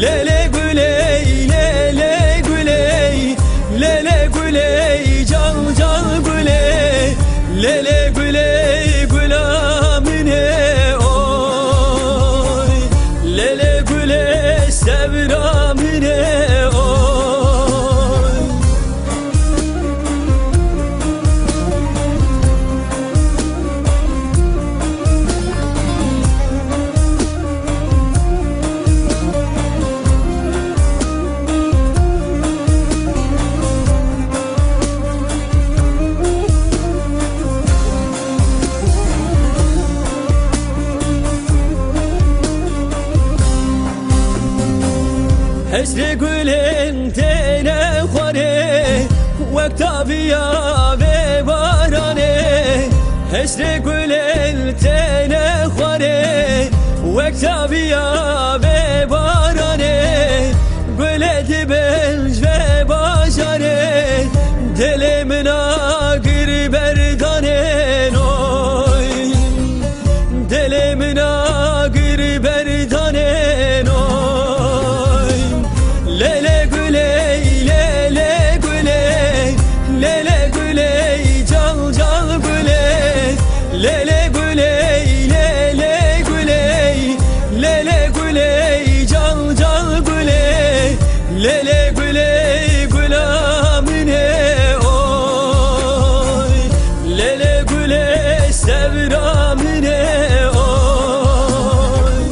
Lele güley lele güley Lele güley can can güley. Lele güley gülamine عشري قولين تينا خوري واكتابي يا بيباراني عشري قولين تينا خوري واكتابي يا Lele güley gülamine oy? Lele güley sevramine oy?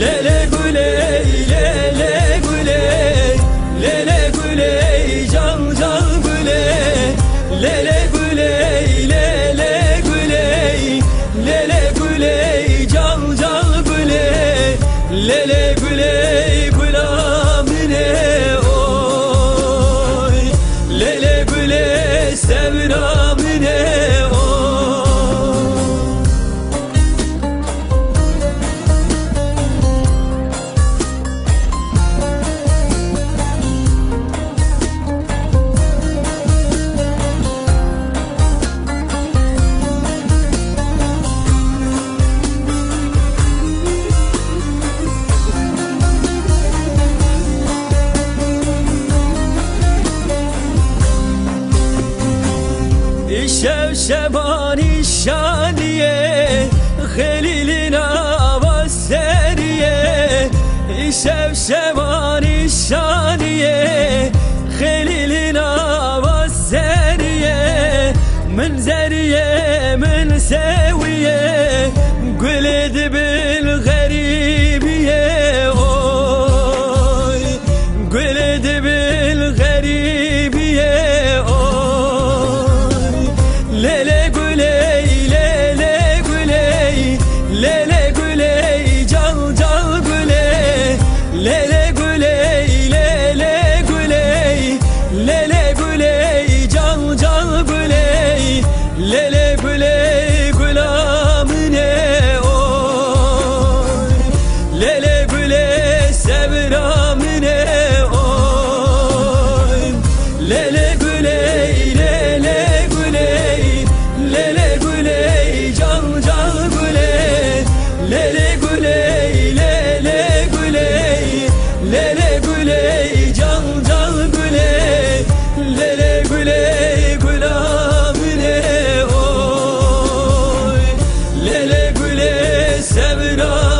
Lele güley lele güley Lele güley can can güley. Lele güley lele güley Lele güley can can güley. Lele güley شبانی شانیه خلیلی نوا سریه شب شبانی شانیه خلیلی نوا سریه من زریه من سویه گل دبی güley lele güley lele güley can can güley lele güley lele güley lele güley can can güley lele güley gülamine oy lele güley sevran